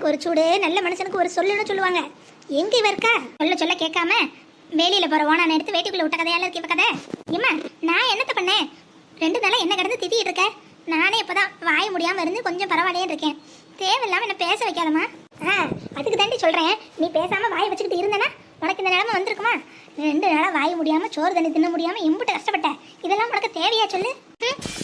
மனுஷனுக்கு ஒரு சூடு நல்ல மனுஷனுக்கு ஒரு சொல்லுன்னு சொல்லுவாங்க. எங்க இவ இருக்கா? சொல்ல சொல்ல கேட்காம வேலையில போற ஓனான எடுத்து வேட்டிக்குள்ள விட்ட கதையால இருக்கு இவ கதை. இம்மா நான் என்னத்த பண்ணேன்? ரெண்டு நாளா என்ன கிடந்து திட்டிட்டு இருக்க? நானே இப்பதான் வாய முடியாம இருந்து கொஞ்சம் பரவாயில்லையே இருக்கேன். தேவையில்லாம என்ன பேச வைக்காதம்மா. ஆ அதுக்கு தாண்டி சொல்றேன். நீ பேசாம வாய வச்சுக்கிட்டு இருந்தனா உனக்கு இந்த நிலமை வந்திருக்குமா? ரெண்டு நாளாக வாய முடியாமல் சோறு தண்ணி தின்ன முடியாமல் எம்பிட்டு கஷ்டப்பட்ட. இதெல்லாம் உனக்கு தேவையா சொல்லு?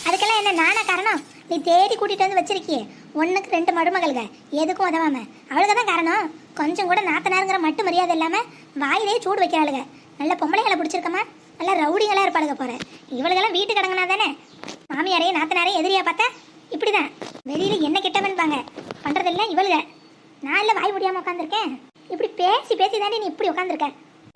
அதுக்கெல்லாம் என்ன நானா காரணம்? நீ தேடி கூட்டிகிட்டு வந்து வச்சிருக்கியே. ஒன்றுக்கு ரெண்டு மருமகளுங்க. எதுக்கும் உதவாம. அவளுக்கு தான் காரணம். கொஞ்சம் கூட நாத்தனாருங்கிற மட்டு மரியாதை இல்லாமல் வாயிலே சூடு வைக்கிறாளுங்க நல்ல பொம்பளைகளை பிடிச்சிருக்கமா? நல்லா ரவுடிகளாக இருப்பாளுங்க போகிறேன் இவளுக்கெல்லாம் வீட்டு கடங்கினா தானே மாமியாரையும் நாத்தனாரையும் எதிரியா பார்த்தா இப்படிதான். வெளியில் என்ன கெட்டவன்பாங்க? பண்றதெல்லாம் இவளுக நான் இல்லை வாய் முடியாமல் உட்காந்துருக்கேன் இப்படி பேசி பேசி தானே நீ இப்படி உட்காந்துருக்க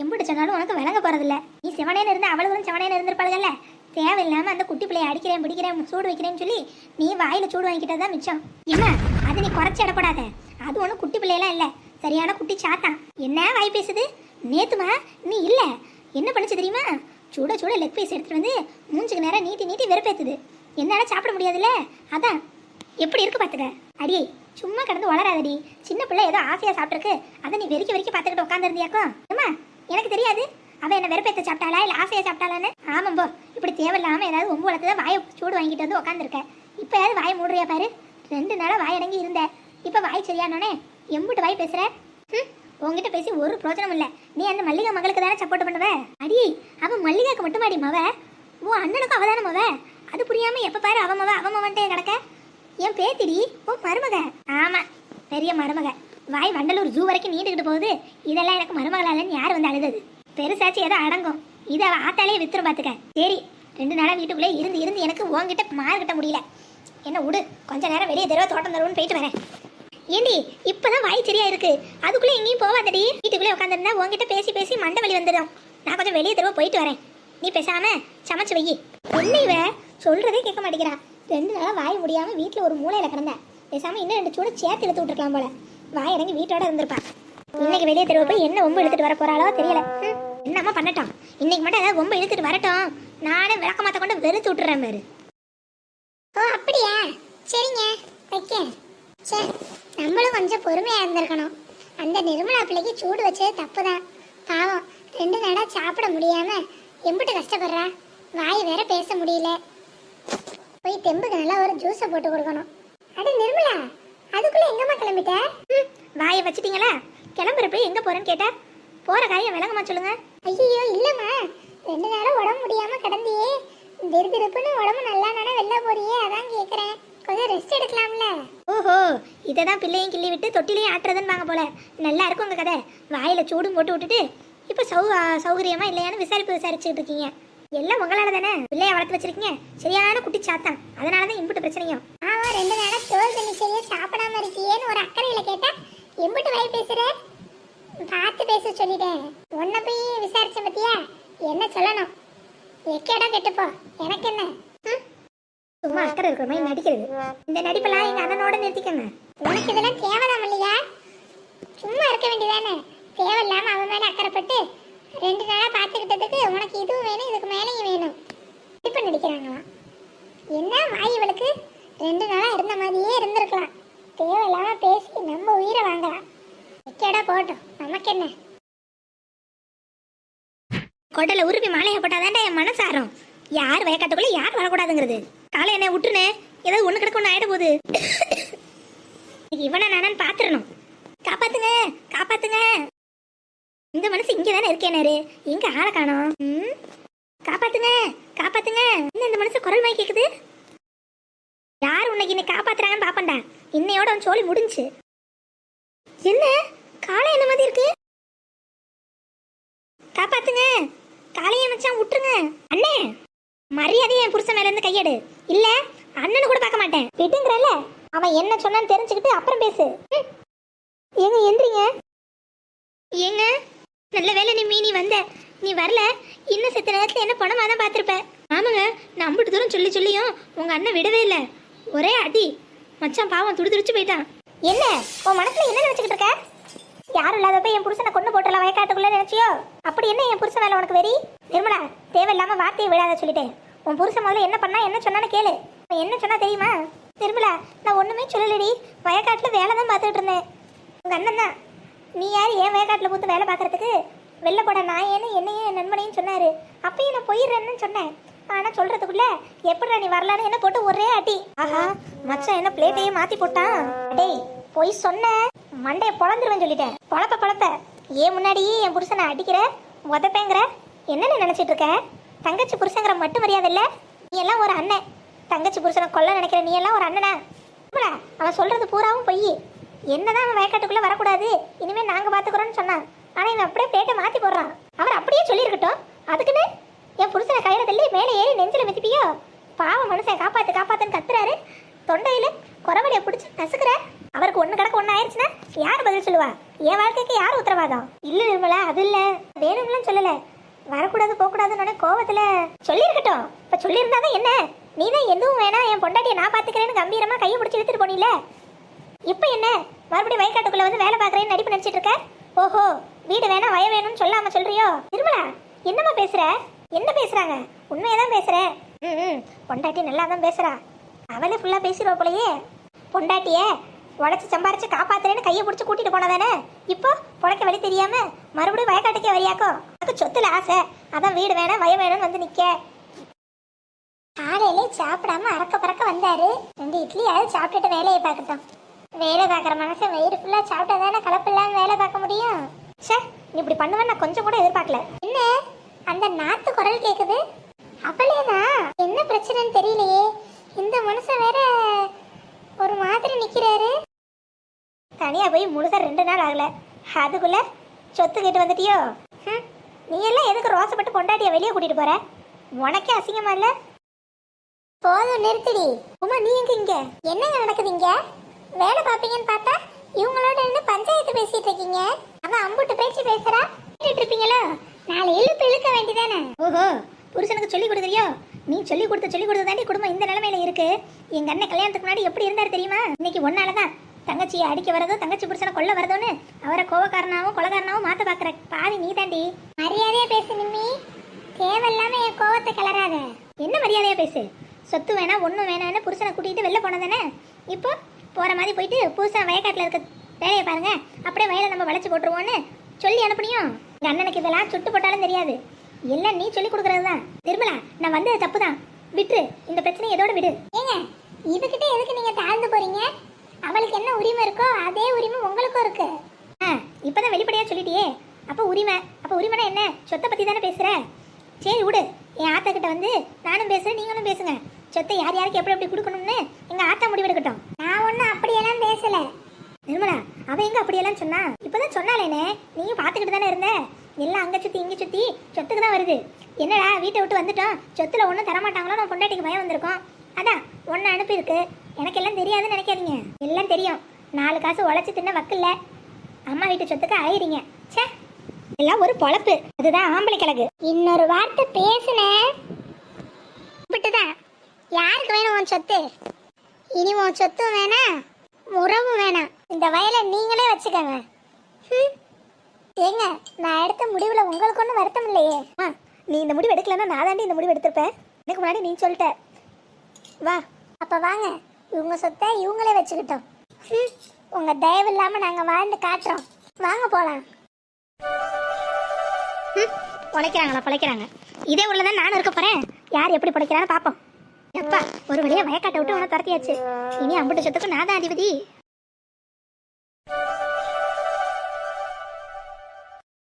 எம்பிட்டு சொன்னாலும் உனக்கு விளங்க போகிறதில்ல நீ சிவனேன்னு அவ்வளோ தூரம் சிவனேன்னு இருந்திருப்பாளுகல்ல தேவையில்லாம அந்த குட்டி பிள்ளைய அடிக்கிறேன் பிடிக்கிறேன் சூடு வைக்கிறேன்னு சொல்லி நீ வாயில சூடு வாங்கிக்கிட்டது தான் மிச்சம். என்ன? அதை நீ குறைச்சி இடப்படாத அது ஒன்றும் குட்டி பிள்ளையெல்லாம் இல்லை. சரியான குட்டி சாத்தான். என்ன வாய் பேசுது? நேத்துமா? நீ இல்லை. என்ன பண்ணுச்சு தெரியுமா? சுட சுட லெக் பீஸ் எடுத்துட்டு வந்து மூஞ்சுக்கு நேரம் நீட்டி நீட்டி வெறுப்பேத்துது. என்னால் சாப்பிட முடியாதுல்ல? அதான். எப்படி இருக்கு பார்த்துக்க அடியே சும்மா கிடந்து வளராதடி. சின்ன பிள்ளை ஏதோ ஆசையா சாப்பிட்டுருக்கு. அதை நீ வெறிக்க வெறிக்க பார்த்துக்கிட்டு உட்காந்துருந்தியாக்கும் அம்மா எனக்கு தெரியாது. அவ என்ன வெறுப்பேற்ற சாப்பிட்டாளா இல்லை ஆசையா சாப்பிட்டாளான்னு? ஆமாம் போ. இப்படி தேவையில்லாமல் ஏதாவது உங்க வளர்த்து வாயை சூடு வாங்கிட்டு வந்து உட்காந்துருக்க இப்போ ஏதாவது வாயை மூடுறியா பாரு. ரெண்டு நாளாக வாய் அடங்கி இருந்த. இப்போ வாய் சரியானோனே எம்புட்டு வாய் பேசுகிற ம், உன்கிட்ட பேசி ஒரு பிரோஜனம் இல்லை. நீ அந்த மல்லிகா மகளுக்கு தானே சப்போர்ட் பண்ணுவ? அடி அவன் மல்லிகாக்கு மட்டும் அடி மவ. உன் அண்ணனுக்கும் அவ தானே மவ. அது புரியாமல் எப்போ பாரு அவன் மவ அவன் மவன்ட்டே கிடக்க. என் பேத்திடி உன் மருமக. ஆமா பெரிய மருமக. வாய் வண்டலூர் ஜூ வரைக்கும் நீண்டுகிட்டு போகுது. இதெல்லாம் எனக்கு மருமகளாலன்னு யார் வந்து அழுதது? பெருசாச்சு ஏதோ அடங்கும். இதை அவள் ஆத்தாலே வித்துரும் பாத்துக்க. சரி ரெண்டு நாளா வீட்டுக்குள்ளே இருந்து இருந்து எனக்கு உன்கிட்ட மாறுகிட்ட முடியல. என்ன விடு கொஞ்ச நேரம் வெளியே தெருவா தோட்டம் தருவோன்னு போயிட்டு வரேன். ஏண்டி இப்பதான் வாய் சரியா இருக்கு. அதுக்குள்ளே எங்கேயும் போவாதடி வீட்டுக்குள்ளே உட்காந்துருந்தா உங்ககிட்ட பேசி பேசி மண்டை வலி வந்துடும். நான் கொஞ்சம் வெளியே தெருவா போயிட்டு வரேன். நீ பேசாம சமைச்சு வை என்ன இவ? சொல்றதே கேட்க மாட்டேங்கிறான் ரெண்டு நாளாக வாய் முடியாமல் வீட்டில் ஒரு மூளையில் கிடந்தேன். பேசாமல் இன்னும் ரெண்டு சூட சேர்த்து இழுத்து விட்டுருக்கலாம் போல. வாய் இறங்கி வீட்டோட இருந்திருப்பா. இன்னைக்கு வெளியே தெருவு போய் என்ன ஒம்பு இழுத்துட்டு வர போறாளோ தெரியல. என்னம்மா பண்ணட்டும். இன்னைக்கு மட்டும் ஏதாவது ஒம்பு இழுத்துட்டு வரட்டும். நானே விளக்கமாத்த கொண்டு வெறுத்து விட்டுறேன் பாரு. ஓ அப்படியா? சரிங்க வைக்க சே நம்மளும் கொஞ்சம் பொறுமையா இருந்திருக்கணும். அந்த நிர்மலா பிள்ளைக்கு சூடு வச்சது தப்பு தான் பாவம் ரெண்டு நாளா சாப்பிட முடியாம எம்பிட்டு கஷ்டப்படுறா. வாய் வேற பேச முடியல. போய் தெம்புக்கு நல்லா ஒரு ஜூஸை போட்டு கொடுக்கணும். அட நிர்மலா அதுக்குள்ள எங்கம்மா கிளம்பிட்ட? வாயை வச்சிட்டீங்களா? கிளம்புறப்ப எங்க போறேன்னு கேட்டா? போற காரியம் விளங்கமா சொல்லுங்க. ஐயோ இல்லம்மா. ரெண்டு நாளா உடம்பு முடியாம கிடந்தியே. திரு திருப்புன்னு உடம்பு நல்லா நானே வெளில போறியே அதான் கேக்குறேன். கொஞ்சம் ரெஸ்ட் எடுக்கலாம்ல? ஓஹோ இதை தான் பிள்ளையும் கிள்ளி விட்டு தொட்டிலையும் ஆட்டுறதுன்னு வாங்க போல. நல்லா இருக்கும் உங்க கதை. வாயில சூடும் போட்டு விட்டுட்டு இப்போ சௌ சௌகரியமா இல்லையான்னு விசாரிப்பு விசாரிச்சுட்டு இருக்கீங்க. எல்லாம் உங்களால தானே? பிள்ளைய வளர்த்து வச்சிருக்கீங்க. சரியான குட்டி சாத்தான். அதனால தான் இம்புட்டு பிரச்சனையும். ஆமா ரெண்டு நாளா தோல் தண்ணி சரியா சாப்பிடாம இருக்கியேன்னு ஒரு அக்கறையில கேட்டா எம்பிட்டு வாய் பேசுற? பார்த்து பேச சொல்லிட்டேன். உன்னை போய் விசாரிச்ச பத்தியா? என்ன சொல்லணும்? எக்கேடா கெட்டுப்போ எனக்கு என்ன? சும்மா அக்கறை இருக்கிற மாதிரி நடிக்கிறது. இந்த நடிப்பெல்லாம் எங்க அண்ணனோட நிறுத்திக்கங்க. உனக்கு இதெல்லாம் தேவைதான் இல்லையா சும்மா இருக்க வேண்டியதானே? தேவையில்லாம அவன் மேல அக்கறைப்பட்டு ரெண்டு நாளா பார்த்துக்கிட்டதுக்கு உனக்கு இதுவும் வேணும் இதுக்கு மேலேயும் வேணும். இப்போ நடிக்கிறாங்களாம் என்ன வாய் இவளுக்கு? ரெண்டு நாளா இருந்த மாதிரியே இருந்திருக்கலாம். தேவையில்லாமல் பேசி நம்ம உயிரை வாங்கலாம். எக்கேடா போட்டோம் நமக்கு என்ன? கொடலை உருவி மாலையை போட்டாதான்டா என் மனசாரம் யார் வயக்காட்டுக்குள்ள யார் வரக்கூடாதுங்கிறது? காலை என்ன விட்டுருனே ஏதாவது ஒன்று கிடக்க ஒன்று ஆகிட போகுது. இவனை நானான்னு பார்த்துடணும் காப்பாத்துங்க காப்பாத்துங்க. இந்த மனசு இங்க தானே இருக்கேனாரு எங்க ஆளை காணோம்? ம்? காப்பாத்துங்க காப்பாத்துங்க. என்ன இந்த மனசு குரல் மாதிரி கேக்குது? யார் உன்னைக்கு இன்னை காப்பாத்துறாங்கன்னு பாப்பண்டா? இன்னையோட அவன் சோழி முடிஞ்சு. என்ன? காலை என்ன மாதிரி இருக்கு? காப்பாத்துங்க. காளைய மச்சான் விட்டுருங்க அண்ணே மரியாதை என் புருஷன் மேல இருந்து கையெடு. இல்ல அண்ணனு கூட பார்க்க மாட்டேன். விட்டுங்கிறல்ல அவன் என்ன சொன்னான்னு தெரிஞ்சுக்கிட்டு அப்புறம் பேசு. ம். ஏங்க எந்திரிங்க. ஏங்க நல்ல வேலை நீ மீனி வந்த. நீ வரல. இன்னும் செத்த நேரத்துல என்ன பணமா தான் பார்த்துருப்ப? ஆமாங்க நான் அம்பிட்டு தூரம் சொல்லி சொல்லியும் உங்க அண்ணன் விடவே இல்லை. ஒரே அடி. மச்சான் பாவம் துடி துடிச்சு போயிட்டான். என்ன? உன் மனசுல என்ன நினைச்சுக்கிட்டு இருக்க? யாரும் இல்லாதப்ப என் புருஷனை கொண்டு போட்டல வயக்காட்டுக்குள்ள நினைச்சியோ? அப்படி என்ன என் புருஷன் மேல உனக்கு வெறி? நிர்மலா தேவையில்லாம வார்த்தையை விடாத சொல்லிட்டேன். உன் புருஷன் முதல்ல என்ன பண்ணா என்ன சொன்னான்னு கேளு. என்ன சொன்னா தெரியுமா? நிர்மலா நான் ஒண்ணுமே சொல்லலடி. வயக்காட்டுல வேலை தான் பார்த்துட்டு இருந்தேன். உங்க அண்ணன் தான் நீ யார் ஏன் வயக்காட்டில் பூத்து வேலை பார்க்கறதுக்கு? வெளில போட நான் ஏன்னு என்னையும் என் நண்பனையும் சொன்னார். அப்பயும் நான் போயிடுறேன்னு சொன்னேன். ஆனால் சொல்கிறதுக்குள்ளே எப்படிடா நீ வரலான்னு என்ன போட்டு ஒரே அடி. ஆஹா மச்சான் என்ன பிளேட்டையே மாற்றி போட்டான். டேய் போய் சொன்ன. மண்டையை பொழந்துருவேன் சொல்லிட்டேன். பொழப்ப பொழப்ப ஏன் முன்னாடியே என் புருஷனை அடிக்கிற உதப்பேங்கிற என்னன்னு நினச்சிட்டு இருக்க? தங்கச்சி புருஷங்கிற மட்டும் மரியாதை இல்லை? நீ எல்லாம் ஒரு அண்ணன். தங்கச்சி புருஷனை கொல்ல நினைக்கிற நீ எல்லாம் ஒரு அண்ணனா? அவன் சொல்றது பூராவும் பொய். என்னதான் அவன் வயக்காட்டுக்குள்ள வரக்கூடாது. இனிமே நாங்க பாத்துக்கிறோம்னு சொன்னான். ஆனா இவன் அப்படியே பேட்டை மாத்தி போடுறான். அவர் அப்படியே சொல்லியிருக்கட்டும். அதுக்குன்னு என் புருஷனை கையில தள்ளி மேலே ஏறி நெஞ்சில மிதிப்பியோ? பாவம் மனுஷன் காப்பாத்து காப்பாத்துன்னு கத்துறாரு. தொண்டையில குறவழிய பிடிச்சி நசுக்கிற அவருக்கு ஒண்ணு கிடக்க ஒண்ணு ஆயிடுச்சுன்னா யார் பதில் சொல்லுவா? என் வாழ்க்கைக்கு யார் உத்தரவாதம்? இல்ல நிர்மலா அது இல்ல. வேணும்லாம் சொல்லல. வரக்கூடாது போகக்கூடாதுன்னு கோவத்துல சொல்லியிருக்கட்டும். இப்ப சொல்லியிருந்தாதான் என்ன? நீ தான் எதுவும் வேணாம். என் பொண்டாட்டியை நான் பாத்துக்கிறேன்னு கம்பீரமா கையை பிடிச்சி எடுத்துட்டு போனீங்களே இப்போ என்ன? மறுபடியும் வயக்காட்டுக்குள்ள வந்து வேலை பார்க்குறேன்னு நடிப்பு நடிச்சிட்டு இருக்க? ஓஹோ வீடு வேணா வய வேணும்னு சொல்லாம சொல்றியோ? நிர்மலா என்னம்மா பேசுற? என்ன பேசுறாங்க? உண்மையதான் பேசுறேன் ம் ம், பொண்டாட்டி நல்லா தான் பேசுறா. அவளே ஃபுல்லா பேசிடுவா போலயே. பொண்டாட்டிய உழைச்சு சம்பாரிச்சு காப்பாத்துறேன்னு கையை பிடிச்சி கூட்டிட்டு போனதானே இப்போ பொழைக்க வழி தெரியாம மறுபடியும் வயக்காட்டுக்கே வரியாக்கோ? அதுக்கு சொத்துல ஆசை. அதான் வீடு வேணாம் வய வேணும்னு வந்து நிக்க. காலையிலே சாப்பிடாம அறக்க பறக்க வந்தாரு. ரெண்டு இட்லியாவது சாப்பிட்டுட்டு வேலையை பார்க்கட்டும். வேலை பார்க்குற மனுஷன் வயிறு ஃபுல்லாக சாப்பிட்டா தானே கலப்பு இல்லாமல் வேலை பார்க்க முடியும்? ச்சே நீ இப்படி பண்ணுவேன் நான் கொஞ்சம் கூட எதிர்பார்க்கல. என்ன? அந்த நாத்து குரல் கேட்குது அவளேனா என்ன பிரச்சனைன்னு தெரியலையே. இந்த மனுஷன் வேற ஒரு மாதிரி நிற்கிறாரு தனியாக போய் முழுசா ரெண்டு நாள் ஆகல. அதுக்குள்ள சொத்து கேட்டு வந்துட்டியோ? நீ எல்லாம் எதுக்கு ரோசப்பட்டு பொண்டாட்டிய வெளியே கூட்டிட்டு போற? உனக்கே அசிங்கமா இல்ல? போதும் நிறுத்திடி. உமா நீ எங்க இங்க? என்னங்க நடக்குது இங்க? வேலை பார்ப்பீங்கன்னு பார்த்தா இவங்களோட என்ன பஞ்சாயத்து பேசிட்டு இருக்கீங்க. அவன் அம்புட்டு பேச்சு பேசுறா. கேட்டுட்டு இருப்பீங்களா? நாலு இழுப்பு இழுக்க வேண்டியதானே? ஓஹோ புருஷனுக்கு சொல்லி கொடுக்குறியோ? நீ சொல்லி கொடுத்த சொல்லி கொடுத்ததாண்டி குடும்பம் இந்த நிலைமையில இருக்கு. எங்க அண்ணன் கல்யாணத்துக்கு முன்னாடி எப்படி இருந்தாரு தெரியுமா? இன்னைக்கு ஒன்னாலதான். தங்கச்சியை அடிக்க வரதோ தங்கச்சி புருஷனை கொல்ல வரதோன்னு அவரை கோவக்காரனாவும் கொலகாரனாவும் மாத்த பாக்குற பாவி நீ தாண்டி மரியாதையா பேசு நிம்மி. தேவையில்லாம என் கோவத்தை கிளறாத என்ன மரியாதையா பேசு? சொத்து வேணா ஒண்ணும் வேணான்னு புருஷனை கூட்டிட்டு வெளில போனதானே இப்போ போகிற மாதிரி போயிட்டு புதுசாக வயக்காட்டில் இருக்க வேலையை பாருங்கள் அப்படியே வயலை நம்ம வளைச்சி போட்டுருவோன்னு சொல்லி அனுப்பினியும். எங்கள் அண்ணனுக்கு இதெல்லாம் சுட்டு போட்டாலும் தெரியாது. எல்லாம் நீ சொல்லி கொடுக்குறது தான் நிர்மலா நான் வந்தது தப்பு தான் விட்டுரு. இந்த பிரச்சனையை இதோட விடு. ஏங்க இதுக்கிட்ட எதுக்கு நீங்கள் தாழ்ந்து போகிறீங்க அவளுக்கு என்ன உரிமை இருக்கோ அதே உரிமை உங்களுக்கும் இருக்கு. ஆ இப்போ தான் வெளிப்படையாக சொல்லிட்டியே. அப்போ உரிமை அப்போ உரிமைனா என்ன? சொத்தை பற்றி தானே பேசுகிற சரி விடு. என் ஆத்தா கிட்ட வந்து நானும் பேசுகிறேன் நீங்களும் பேசுங்க. சொத்தை யார் யாருக்கு எப்படி எப்படி கொடுக்கணும்னு எங்கள் ஆத்தா முடிவெடுக்கட்டும் நான் ஒன்றும் அப்படியெல்லாம் பேசல அவன் எங்க அப்படியெல்லாம் சொன்னா? இப்பதான் சொன்னாலேனே நீயும் பாத்துக்கிட்டு தானே இருந்த? எல்லாம் அங்க சுத்தி இங்க சுத்தி சொத்துக்கு தான் வருது. என்னடா வீட்டை விட்டு வந்துட்டோம். சொத்துல ஒண்ணும் தரமாட்டாங்களோ நான் பொண்டாட்டிக்கு பயம் வந்திருக்கோம். அதான் ஒன்னு அனுப்பியிருக்கு. எனக்கு எல்லாம் தெரியாதுன்னு நினைக்காதீங்க. எல்லாம் தெரியும். நாலு காசு உழைச்சி தின்ன வக்கில்ல அம்மா வீட்டு சொத்துக்கு அழையிறீங்க ச்சே. எல்லாம் ஒரு பொழப்பு. அதுதான் ஆம்பளை கிழக்கு. இன்னொரு வார்த்தை பேசுனேன் விட்டுதான் யாருக்கு வேணும் உன் சொத்து? இனி உன் சொத்தும் வேணாம். உறவும் வேணாம். இந்த வயலை நீங்களே வச்சுக்கோங்க. ஏங்க நான் எடுத்த முடிவுல உங்களுக்கு ஒன்றும் வருத்தம் இல்லையே. ஆ நீ இந்த முடிவு எடுக்கலன்னா நான் தாண்டி இந்த முடிவு எடுத்திருப்பேன். எனக்கு முன்னாடி நீ சொல்லிட்ட. வா. அப்போ வாங்க. இவங்க சொத்தை இவங்களே வச்சுக்கிட்டோம். ஹம். உங்க தயவு இல்லாம நாங்க வாழ்ந்து காட்டுறோம். வாங்க போலாம். ம், பொழைக்கிறாங்களா பொழைக்கிறாங்க. இதே ஊர்ல தான் நானும் இருக்க போறேன். யார் எப்படி பிழைக்கிறான்னு பாப்போம். எப்பா ஒரு வழியா வயக்காட்டை விட்டு உன துரத்தியாச்சு. இனி அம்பிட்டு சொத்துக்கு நான் தான் அதிபதி.